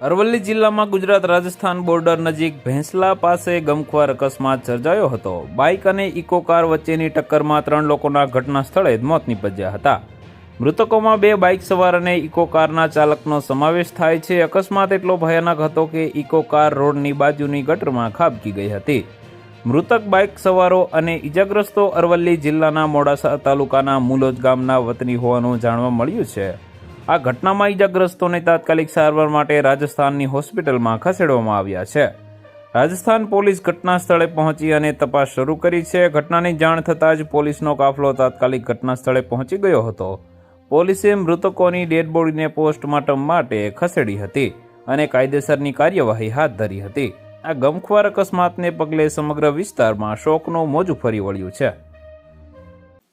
અરવલ્લી જિલ્લામાં ગુજરાત રાજસ્થાન બોર્ડર નજીક ભેંસલા પાસે ગમખ્વાર અકસ્માત સર્જાયો હતો. બાઇક અને ઇકો કાર વચ્ચેની ટક્કરમાં ત્રણ લોકોના ઘટના સ્થળે મોત નીપજ્યા હતા. મૃતકોમાં બે બાઇક સવાર અને ઇકો કારના ચાલકનો સમાવેશ થાય છે. અકસ્માત એટલો ભયાનક હતો કે ઇકો કાર રોડની બાજુની ગટરમાં ખાબકી ગઈ હતી. મૃતક બાઇક સવારો અને ઇજાગ્રસ્તો અરવલ્લી જિલ્લાના મોડાસા તાલુકાના મુલોજ ગામના વતની હોવાનું જાણવા મળ્યું છે. આ ઘટનામાં ઇજાગ્રસ્તોને તાત્કાલિક સારવાર માટે રાજસ્થાનની હોસ્પિટલમાં ખસેડવામાં આવ્યા છે. રાજસ્થાન પોલીસ ઘટના સ્થળે પહોંચી અને તપાસ શરૂ કરી છે. ઘટનાની જાણ થતાં જ પોલીસનો કાફલો તાત્કાલિક ઘટના સ્થળે પહોંચી ગયો હતો. પોલીસે મૃતકોની ડેડ બોડીને પોસ્ટમોર્ટમ માટે ખસેડી હતી અને કાયદેસરની કાર્યવાહી હાથ ધરી હતી. આ ગમખ્વાર અકસ્માતને પગલે સમગ્ર વિસ્તારમાં શોકનું મોજું ફરી વળ્યું છે.